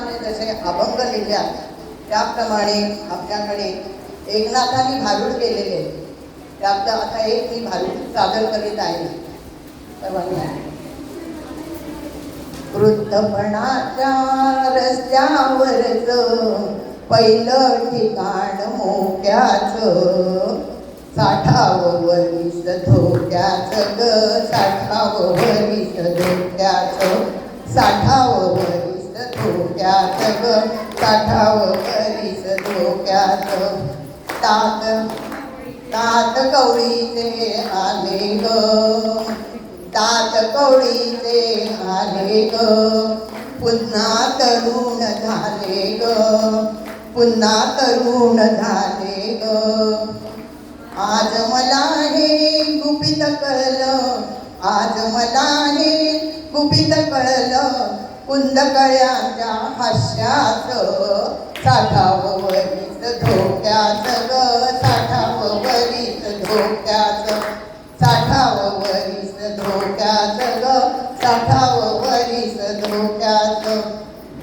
आणि जसे अभंग लिहिल्या त्याप्रमाणे आपल्याकडे एकनाथाने भारूड केलेले. आहेत. त्यातलं आता एक मी भारूड सादर करीत आहे. सर्वांनी वृद्धपणाच्या रस्त्यावरच पहिलं ठिकाण मोक्याच. साठावर वरीस धोक्याचं ग साठावर वरीस धोक्याचं. साठावं ग काठाव वरीस धोक्याचं तात तात कवळीचे आले ग. तात कवळीचे आले ग. पुन्हा तरुण झाले ग. पुन्हा तरुण झाले ग. आज मला हे गुपित कळलं. आज मला हे गुपित कळलं. कुंदकळ्याच्या हास्यात साठावं वरीच धोक्यात ग साठाव वरीच धोक्यात साठावं वरीस धोक्यात ग साठावं वरीस धोक्यात.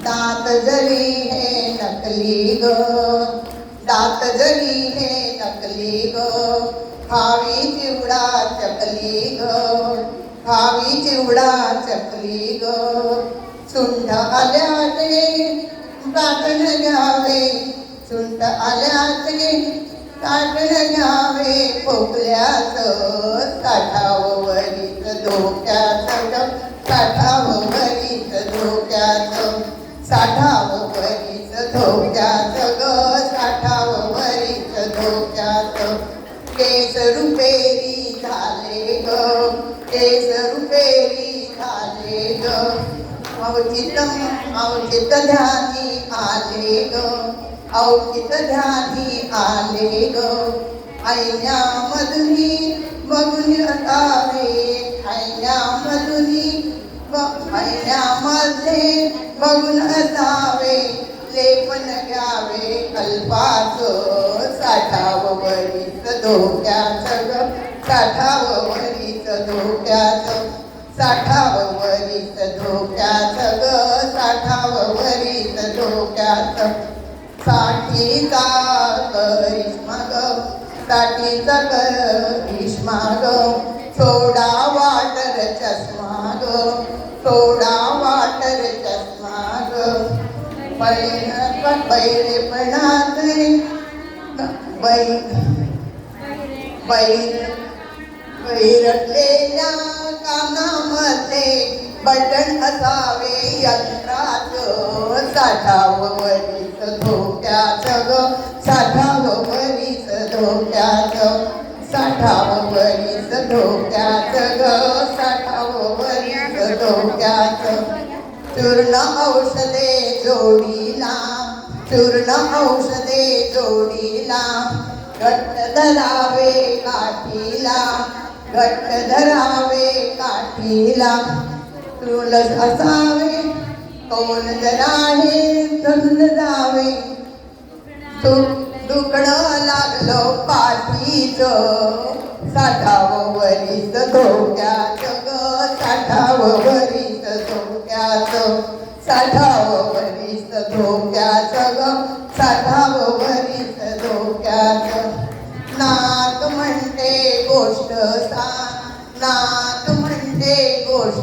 दात जरी हे नकली ग दात जरी हे नकली ग खावी चिवडा चकली ग खावी चिवडा चकली ग. सुंठ आल्याचे काटण घ्यावे. सुंठ आल्याचे काटण घ्यावे. खोकल्याच काठा अवचित अवचित ध्यानी आले ग अवचित ध्यानी आले ग ऐन्या मधुनी बघून हटावे ऐन्या मधुनी मध्ये बघून असावे लेपन घ्यावे कल्पाच साठावं वरीत धोक्याच ग साठावं वरीच धोक्याच साठावं साठीचा करिश्मा ग साठीचा करिश्मा ग सोडा वाटर चष्मा ग सोडा वाटर चष्मा ग पैर पैरेपणात बै बैर बैरटलेल्या कानामध्ये. बटन असावे यंत्रात साठावं वरीच धोक्यात ग. साठावं वरीच धोक्यात साठावं वरीस धोक्यात ग. साठावं वरीच धोक्यात चूर्ण औषधे जोडीला चूर्ण औषधे जोडीला. घट्ट धरावे काठीला घट्ट धरावे काठीला. तुलस असावे तोंड जराहे धरून जावे. दुखणं लागलं पाठीच साठावं वरीस धोक्यात ग साठावं वरीस धोक्यात साठावं वरीच धोक्यात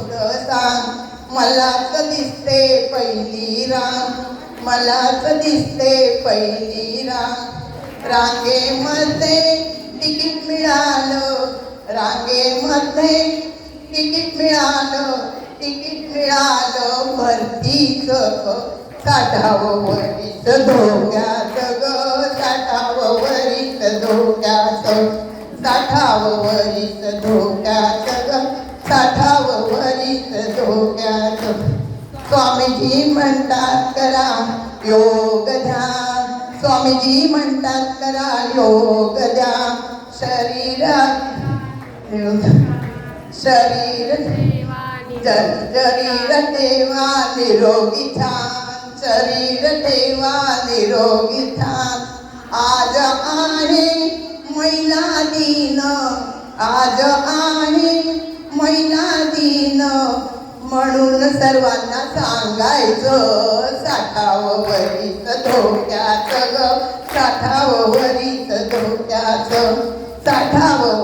गोष्ट सांग मलाच दिसते पहिली रांग मलाच दिसते पहिली रांग रांगेमध्ये तिकीट मिळालं. रांगेमध्ये तिकीट मिळालं. तिकीट मिळालं. भरतीच साठावं वरीत धोक्यात ग. साठावं वरीत धोक्यात. साठावं वरीच धोक्यात साठावं धोक्यात स्वामीजी म्हणतात करा योग ध्यान स्वामीजी म्हणतात करा योग ध्यान शरीरात शरीर शरीर ठेवा निरोगी छान शरीर ठेवा निरोगी छान आज आहे महिला दिन। आज आहे महिला म्हणून सर्वांना सांगायचं साठावं वरीच धोक्याच ग साठावं वरीच धोक्याच साठावं